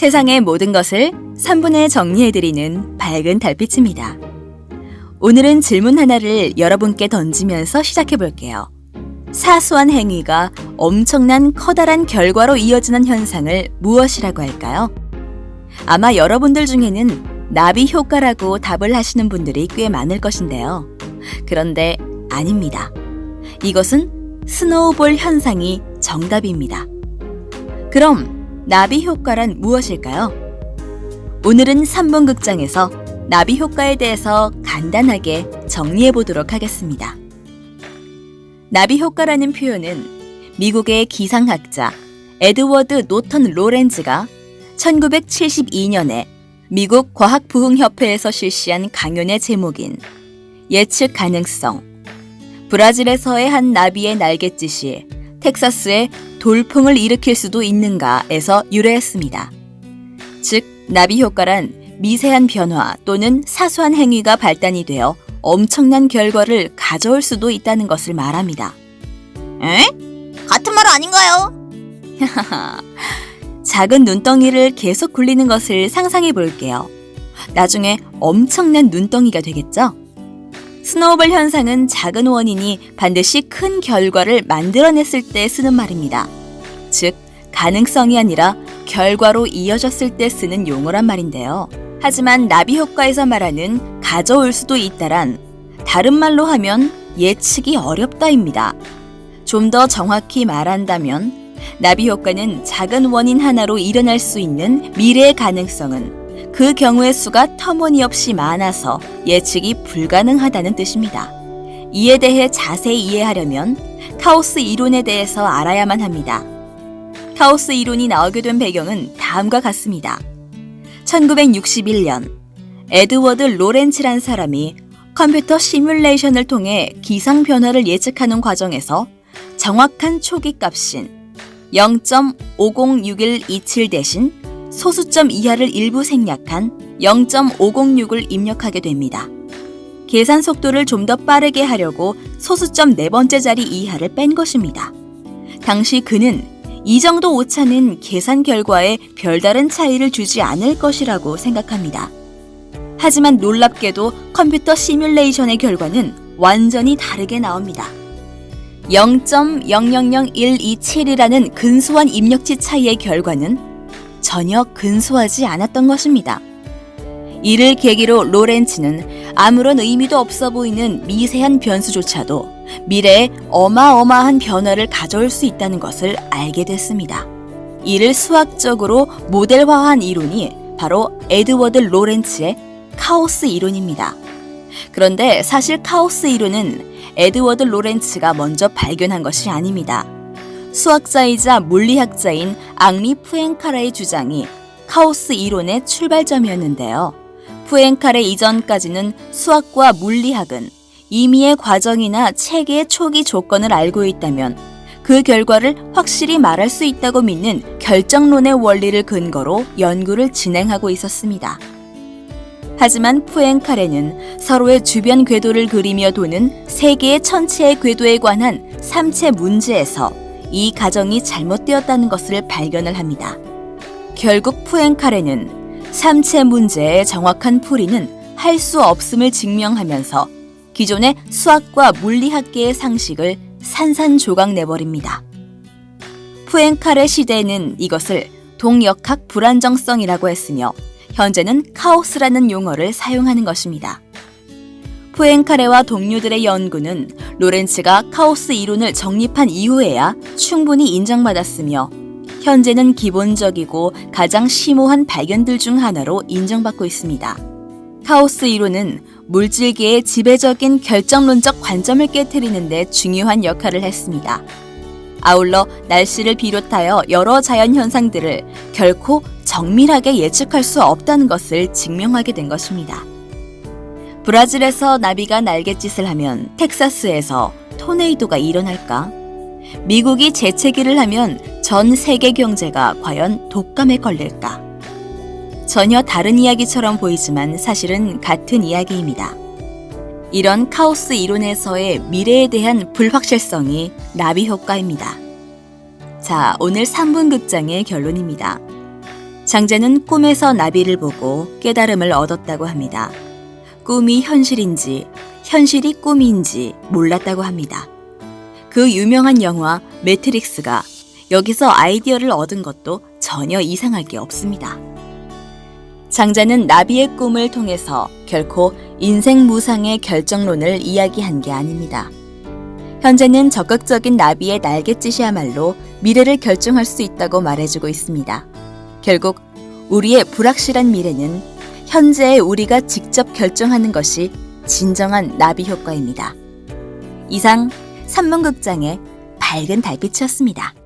세상의 모든 것을 3분에 정리해드리는 밝은 달빛입니다. 오늘은 질문 하나를 여러분께 던지면서 시작해 볼게요. 사소한 행위가 엄청난 커다란 결과로 이어지는 현상을 무엇이라고 할까요? 아마 여러분들 중에는 나비 효과라고 답을 하시는 분들이 꽤 많을 것인데요. 그런데 아닙니다. 이것은 스노우볼 현상이 정답입니다. 그럼 나비 효과란 무엇일까요? 오늘은 3분 극장에서 나비 효과에 대해서 간단하게 정리해 보도록 하겠습니다. 나비 효과라는 표현은 미국의 기상학자 에드워드 노턴 로렌즈가 1972년에 미국 과학부흥협회에서 실시한 강연의 제목인 예측 가능성 브라질에서의 한 나비의 날갯짓이 텍사스에 돌풍을 일으킬 수도 있는가에서 유래했습니다. 즉, 나비 효과란 미세한 변화 또는 사소한 행위가 발단이 되어 엄청난 결과를 가져올 수도 있다는 것을 말합니다. 에? 같은 말 아닌가요? 작은 눈덩이를 계속 굴리는 것을 상상해 볼게요. 나중에 엄청난 눈덩이가 되겠죠? 스노우볼 현상은 작은 원인이 반드시 큰 결과를 만들어냈을 때 쓰는 말입니다. 즉, 가능성이 아니라 결과로 이어졌을 때 쓰는 용어란 말인데요. 하지만 나비 효과에서 말하는 가져올 수도 있다란 다른 말로 하면 예측이 어렵다입니다. 좀 더 정확히 말한다면 나비 효과는 작은 원인 하나로 일어날 수 있는 미래의 가능성은 그 경우의 수가 터무니없이 많아서 예측이 불가능하다는 뜻입니다. 이에 대해 자세히 이해하려면 카오스 이론에 대해서 알아야만 합니다. 카오스 이론이 나오게 된 배경은 다음과 같습니다. 1961년 에드워드 로렌츠란 사람이 컴퓨터 시뮬레이션을 통해 기상 변화를 예측하는 과정에서 정확한 초기 값인 0.506127 대신 소수점 이하를 일부 생략한 0.506을 입력하게 됩니다. 계산 속도를 좀 더 빠르게 하려고 소수점 네 번째 자리 이하를 뺀 것입니다. 당시 그는 이 정도 오차는 계산 결과에 별다른 차이를 주지 않을 것이라고 생각합니다. 하지만 놀랍게도 컴퓨터 시뮬레이션의 결과는 완전히 다르게 나옵니다. 0.000127이라는 근소한 입력치 차이의 결과는 전혀 근소하지 않았던 것입니다. 이를 계기로 로렌츠는 아무런 의미도 없어 보이는 미세한 변수조차도 미래에 어마어마한 변화를 가져올 수 있다는 것을 알게 됐습니다. 이를 수학적으로 모델화한 이론이 바로 에드워드 로렌츠의 카오스 이론입니다. 그런데 사실 카오스 이론은 에드워드 로렌츠가 먼저 발견한 것이 아닙니다. 수학자이자 물리학자인 앙리 푸엔카라의 주장이 카오스 이론의 출발점이었는데요. 푸엔카레 이전까지는 수학과 물리학은 임의의 과정이나 체계의 초기 조건을 알고 있다면 그 결과를 확실히 말할 수 있다고 믿는 결정론의 원리를 근거로 연구를 진행하고 있었습니다. 하지만 푸엔카레는 서로의 주변 궤도를 그리며 도는 세 개의 천체의 궤도에 관한 삼체 문제에서 이 가정이 잘못되었다는 것을 발견을 합니다. 결국 푸엔카레는 삼체 문제의 정확한 풀이는 할 수 없음을 증명하면서 기존의 수학과 물리학계의 상식을 산산조각 내버립니다. 푸엔카레 시대에는 이것을 동역학 불안정성이라고 했으며 현재는 카오스라는 용어를 사용하는 것입니다. 푸엔카레와 동료들의 연구는 로렌츠가 카오스 이론을 정립한 이후에야 충분히 인정받았으며 현재는 기본적이고 가장 심오한 발견들 중 하나로 인정받고 있습니다. 카오스 이론은 물질계의 지배적인 결정론적 관점을 깨뜨리는데 중요한 역할을 했습니다. 아울러 날씨를 비롯하여 여러 자연 현상들을 결코 정밀하게 예측할 수 없다는 것을 증명하게 된 것입니다. 브라질에서 나비가 날갯짓을 하면 텍사스에서 토네이도가 일어날까? 미국이 재채기를 하면 전 세계 경제가 과연 독감에 걸릴까? 전혀 다른 이야기처럼 보이지만 사실은 같은 이야기입니다. 이런 카오스 이론에서의 미래에 대한 불확실성이 나비 효과입니다. 자, 오늘 3분 극장의 결론입니다. 장자는 꿈에서 나비를 보고 깨달음을 얻었다고 합니다. 꿈이 현실인지, 현실이 꿈인지 몰랐다고 합니다. 그 유명한 영화 매트릭스가 여기서 아이디어를 얻은 것도 전혀 이상할 게 없습니다. 장자는 나비의 꿈을 통해서 결코 인생 무상의 결정론을 이야기한 게 아닙니다. 현재는 적극적인 나비의 날갯짓이야말로 미래를 결정할 수 있다고 말해주고 있습니다. 결국 우리의 불확실한 미래는 현재의 우리가 직접 결정하는 것이 진정한 나비 효과입니다. 이상 산문극장의 밝은 달빛이었습니다.